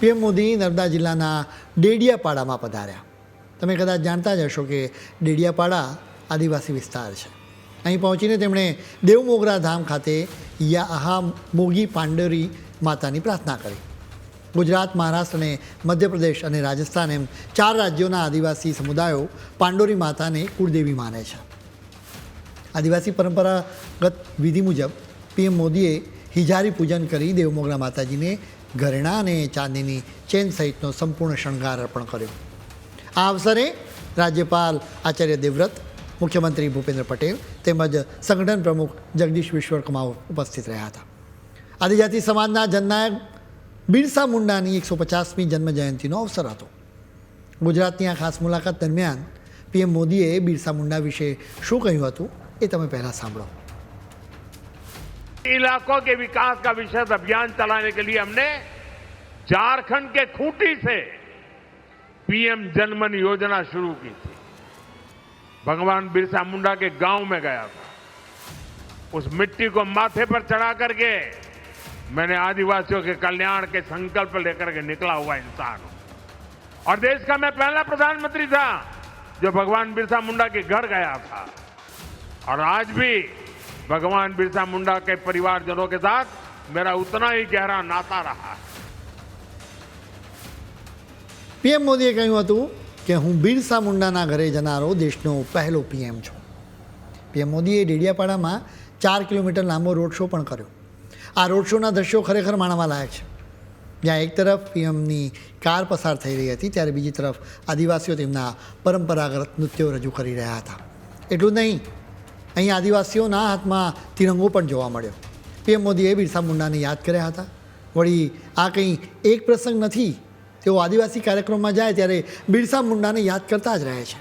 PM Modi Narmada જિલ્લાના ડેડિયાપાડામાં પધાર્યા. તમે કદાચ જાણતા જ હશો કે ડેડિયાપાડા આદિવાસી વિસ્તાર છે. અહીં પહોંચીને તેમણે દેવમોગરા ધામ ખાતે યાહા મોગી પાંડરી માતાની પ્રાર્થના કરી. ગુજરાત, મહારાષ્ટ્ર અને મધ્યપ્રદેશ અને રાજસ્થાન એમ ચાર રાજ્યોના આદિવાસી સમુદાયો પાંડોરી માતાને કુળદેવી માને છે. આદિવાસી પરંપરાગત વિધિ મુજબ પીએમ મોદીએ હિજારી પૂજન કરી દેવમોગરા માતાજીને ઘરેણા અને ચાંદીની ચેન સહિતનો સંપૂર્ણ શણગાર અર્પણ કર્યો. આ અવસરે રાજ્યપાલ આચાર્ય દેવવ્રત, મુખ્યમંત્રી ભૂપેન્દ્ર પટેલ તેમજ સંગઠન પ્રમુખ જગદીશ વિશ્વકર્મા ઉપસ્થિત રહ્યા હતા. આદિજાતિ સમાજના જનનાયક બિરસા મુંડાની એકસો પચાસમી જન્મ જયંતિનો અવસર હતો. ગુજરાતની આ ખાસ મુલાકાત દરમિયાન પીએમ મોદીએ બિરસા મુંડા વિશે શું કહ્યું હતું એ તમે પહેલાં સાંભળો. इलाकों के विकास का विशेष अभियान चलाने के लिए हमने झारखंड के खूंटी से पीएम जनमन योजना शुरू की थी। भगवान बिरसा मुंडा के गाँव में गया था। उस मिट्टी को माथे पर चढ़ा करके मैंने आदिवासियों के कल्याण के संकल्प लेकर के निकला हुआ इंसान हूँ। और देश का मैं पहला प्रधानमंत्री था जो भगवान बिरसा मुंडा के घर गया था। और आज भी भगवान बिरसा मुंडा के परिवारजनों के साथ मेरा उतना ही गहरा नाता रहा है પીએમ મોદીએ કહ્યું હતું કે હું બિરસા મુંડાના ઘરે જનારો દેશનો પહેલો પીએમ છું પીએમ મોદીએ ડેડિયાપાડામાં ચાર કિલોમીટર લાંબો રોડ શો પણ કર્યો આ રોડ શોના દ્રશ્યો ખરેખર માણવા લાયક છે જ્યાં એક તરફ પીએમની કાર પસાર થઈ રહી હતી ત્યારે બીજી તરફ આદિવાસીઓ તેમના પરંપરાગત નૃત્યો રજૂ કરી રહ્યા હતા એટલું જ નહીં અહીં આદિવાસીઓના હાથમાં તિરંગો પણ જોવા મળ્યો. પીએમ મોદીએ બિરસા મુંડાને યાદ કર્યા હતા. વળી આ કંઈ એક પ્રસંગ નથી, તેઓ આદિવાસી કાર્યક્રમમાં જાય ત્યારે બિરસા મુંડાને યાદ કરતા જ રહે છે.